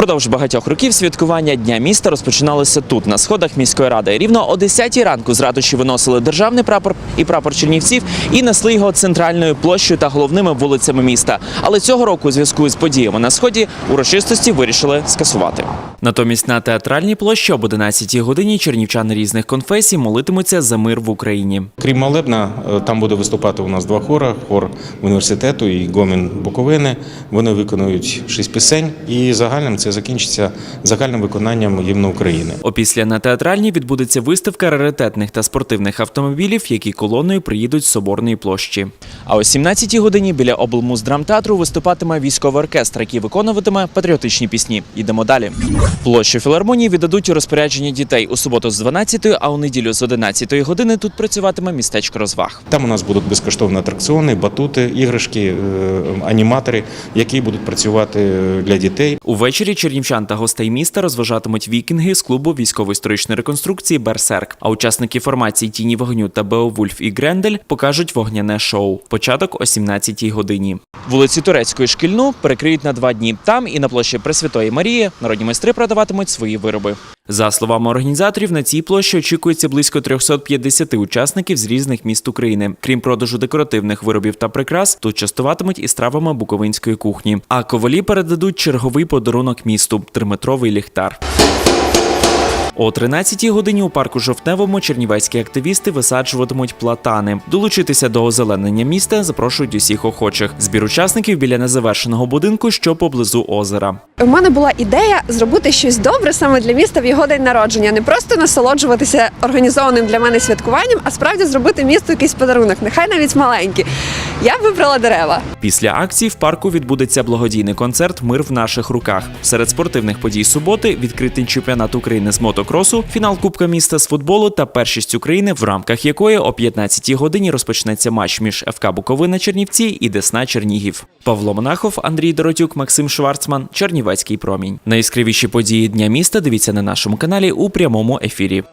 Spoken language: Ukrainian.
Впродовж багатьох років святкування Дня міста розпочиналося тут, на сходах міської ради. Рівно о 10 ранку з ратуші виносили державний прапор і прапор Чернівців і несли його центральною площею та головними вулицями міста. Але цього року, у зв'язку з подіями на сході, урочистості вирішили скасувати. Натомість на театральній площі об 11 годині чернівчани різних конфесій молитимуться за мир в Україні. Крім молебна, е, там буде виступати у нас два хора: хор університету і гомін Буковини. Вони виконують шість пісень, і загальним це закінчиться загальним виконанням гімну України. Опісля на театральній відбудеться виставка раритетних та спортивних автомобілів, які колоною приїдуть з соборної площі. А о 17-й годині біля облмуздрамтеатру виступатиме військовий оркестр, який виконуватиме патріотичні пісні. Йдемо далі. Площу філармонії віддадуть у розпорядження дітей у суботу з 12-ї, а у неділю з 11-ї години тут працюватиме містечко розваг. Там у нас будуть безкоштовні атракціони, батути, іграшки, е, аніматори, які будуть працювати е, для дітей. Увечері чернівчан та гостей міста розважатимуть вікінги з клубу військово-історичної реконструкції Берсерк. А учасники формації Тіні вогню та Беовульф і Грендель покажуть вогняне шоу. Початок о 17-й годині. Вулицю Турецької шкільну перекриють на два дні. Там і на площі Пресвятої Марії народні майстри продаватимуть свої вироби. За словами організаторів, на цій площі очікується близько 350 учасників з різних міст України. Крім продажу декоративних виробів та прикрас, тут частуватимуть і стравами буковинської кухні. А ковалі передадуть черговий подарунок місту триметровий ліхтар. О 13-й годині у парку Жовтневому чернівецькі активісти висаджуватимуть платани. Долучитися до озеленення міста запрошують усіх охочих. Збір учасників біля незавершеного будинку, що поблизу озера. У мене була ідея зробити щось добре саме для міста в його день народження, не просто насолоджуватися організованим для мене святкуванням, а справді зробити місту якийсь подарунок, нехай навіть маленький. Я вибрала дерева. Після акції в парку відбудеться благодійний концерт Мир в наших руках. Серед спортивних подій суботи відкритий чемпіонат України з мотокросу, фінал Кубка міста з футболу та першість України, в рамках якої о 15-й годині розпочнеться матч між ФК Буковина Чернівці і Десна Чернігів. Павло Монахов, Андрій Доротюк, Максим Шварцман, Чернівецький промінь. Найяскравіші події дня міста дивіться на нашому каналі у прямому ефірі.